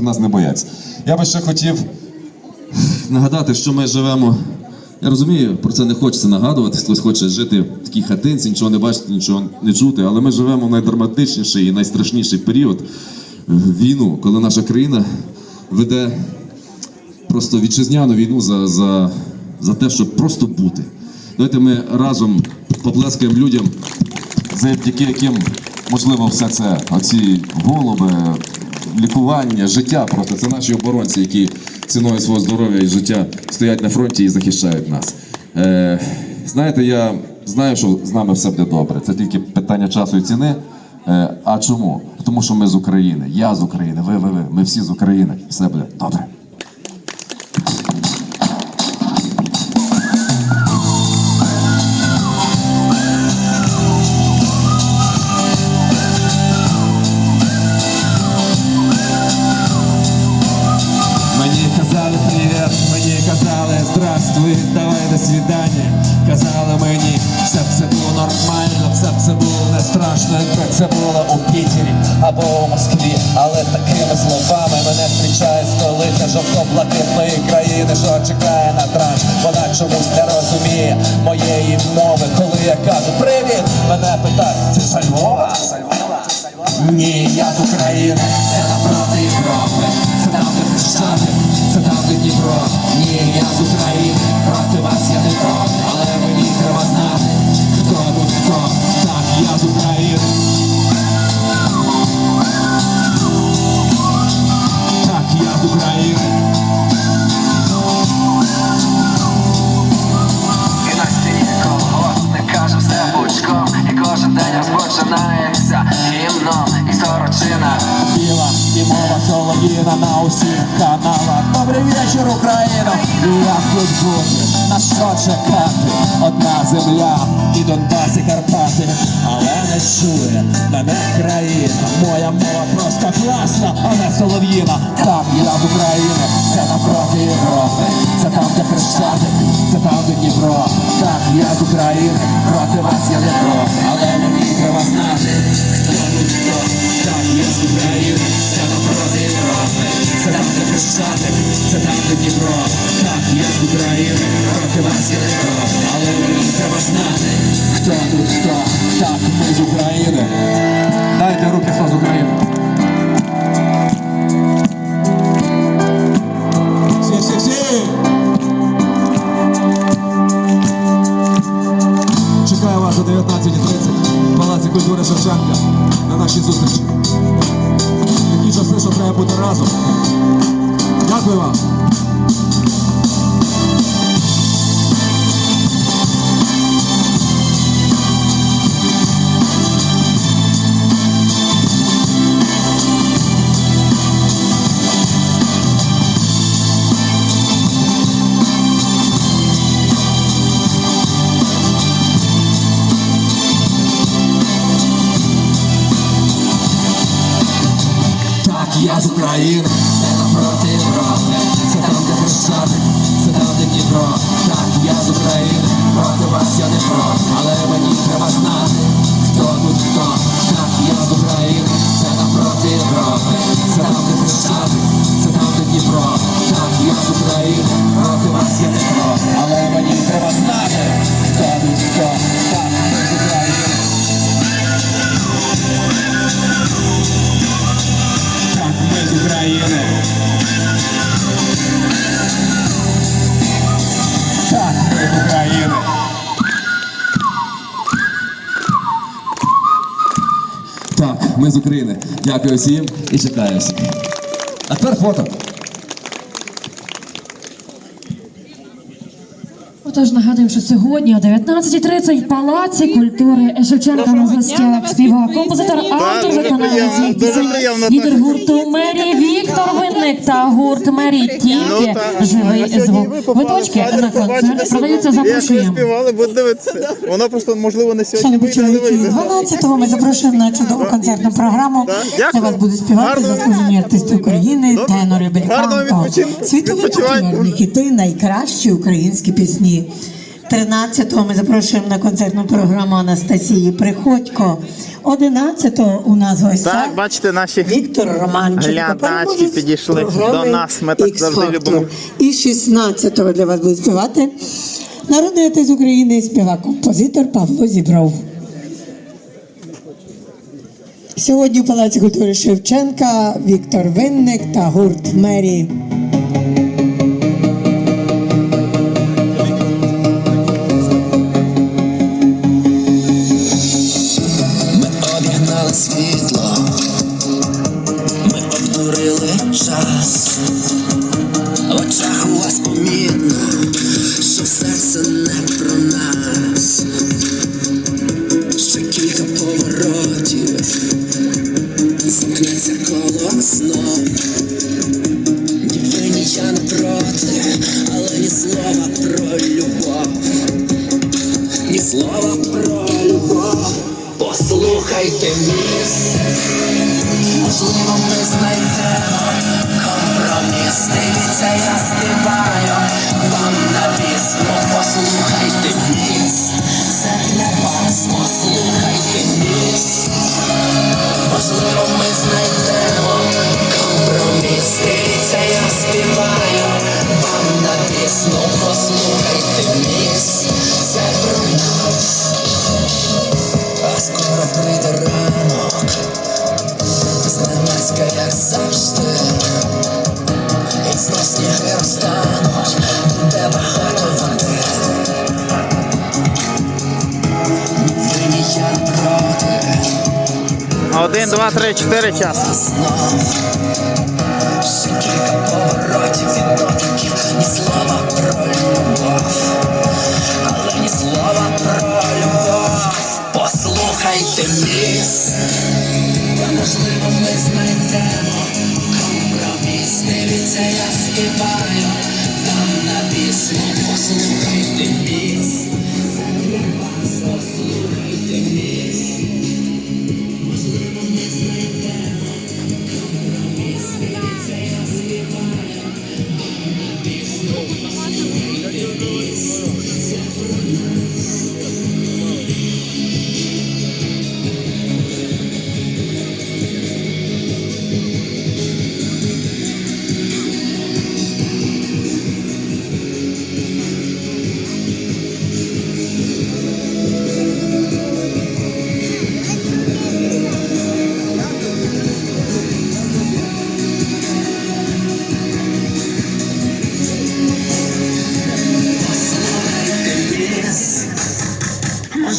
нас не бояться. Я би ще хотів нагадати, що ми живемо. Я розумію, про це не хочеться нагадувати. Хтось хоче жити в такій хатинці, нічого не бачити, нічого не чути. Але ми живемо в найдраматичніший і найстрашніший період війну, коли наша країна веде просто вітчизняну війну за, за, за те, щоб просто бути. Давайте ми разом поплескаємо людям, завдяки яким можливо все це, оці голуби, лікування, життя. Просто це наші оборонці, які ціною свого здоров'я і життя стоять на фронті і захищають нас. Е, знаєте, я знаю, що з нами все буде добре. Це тільки питання часу і ціни. Е, а чому? Тому що ми з України. Я з України, ви, ви, ви. Ми всі з України. І все буде добре. Давай до свидання. Казали мені, все це було нормально, все це було не страшно, якби це було у Пітері або у Москві. Але такими словами мене зустрічає столиця жовто-блакитної країни, що чекає на транш. Вона чомусь не розуміє моєї мови. Коли я кажу привіт, мене питають, ти з Львова? Львова? Ні, я з України, це напроти Європи, Хрещати, це там, де Дніпро. Ні, я з України, проти вас я не проти, але мені треба знати, солов'їна на усіх каналах. Добрий вечір, Україно! Як тут бути? На що чекати? Одна земля і Донбас, і Карпати, але не чує мене країна. Моя мова просто класна, а не солов'їна. Так, я з України, це напроти Європи. Це там, де Хрещатик, це там, де Дніпро. Так, я з України, проти вас я не проти, але мені треба знати, хто Де це де Дніпро. Так, я з України, проти вас я не але мені треба знати, хто тут хто. Так, ми з України. Дайте руки, хто з України. Всі, всі! Чекаю вас о 19.30 в Палаці культури Шевченка на нашій зустрічі. Такі часи, що треба бути разом. Дякую вам. Так, я з України, це з України. Так, ми з України. Дякую всім і чекаю всіх. А тепер фото. Отож, нагадуємо, що сьогодні о 19.30 в Палаці культури Шевченка на гостях співак, композитор, автор, виконавець дуже пісень, лідер гурту Мері Віктор Винник та гурт Мері Тільки Ну, живий звук. Виточки. на концерт продаються, запрошуємо. співали, будете дивитися. Воно просто, можливо, не сьогодні вийде, але вийде. 12-го ми запрошуємо на чудову концертну програму, Дякую. вас будуть співати заслужені артисти України, тенори, бельканто, світові популярні хіти, найкращі українські пісні. 13-го ми запрошуємо на концертну програму Анастасії Приходько. 11-го у нас в гостях Так, бачите, наші Віктор Романченко. глядачі підійшли до нас. Ми так завжди любимо. І 16-го для вас буде співати народний отець України, співак, композитор Павло Зібров. Сьогодні в Палаці культури Шевченка Віктор Винник та гурт Мері. Обігнали світло, ми обдурили час. В очах у вас помітно, що все це не про нас. Ще кілька поворотів, замкнеться коло знов. Ні ви, ні я не проти, але ні слова I can miss. Один, два, три, чотири час.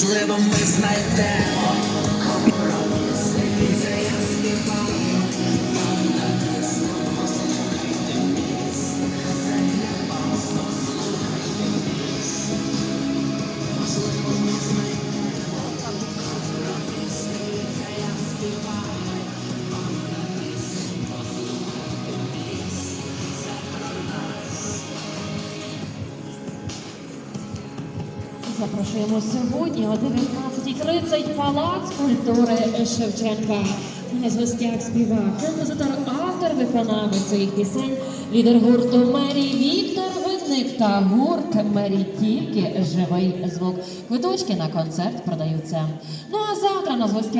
Можливо, ми знайдемо Запрошуємо сьогодні о 19.30 Палац культури Шевченка. У нас гостях співак, композитор, автор, виконавець своїх пісень, лідер гурту Мері Віктор Винник та гурт Мері тільки живий звук. Квиточки на концерт продаються. Ну а завтра у нас гостях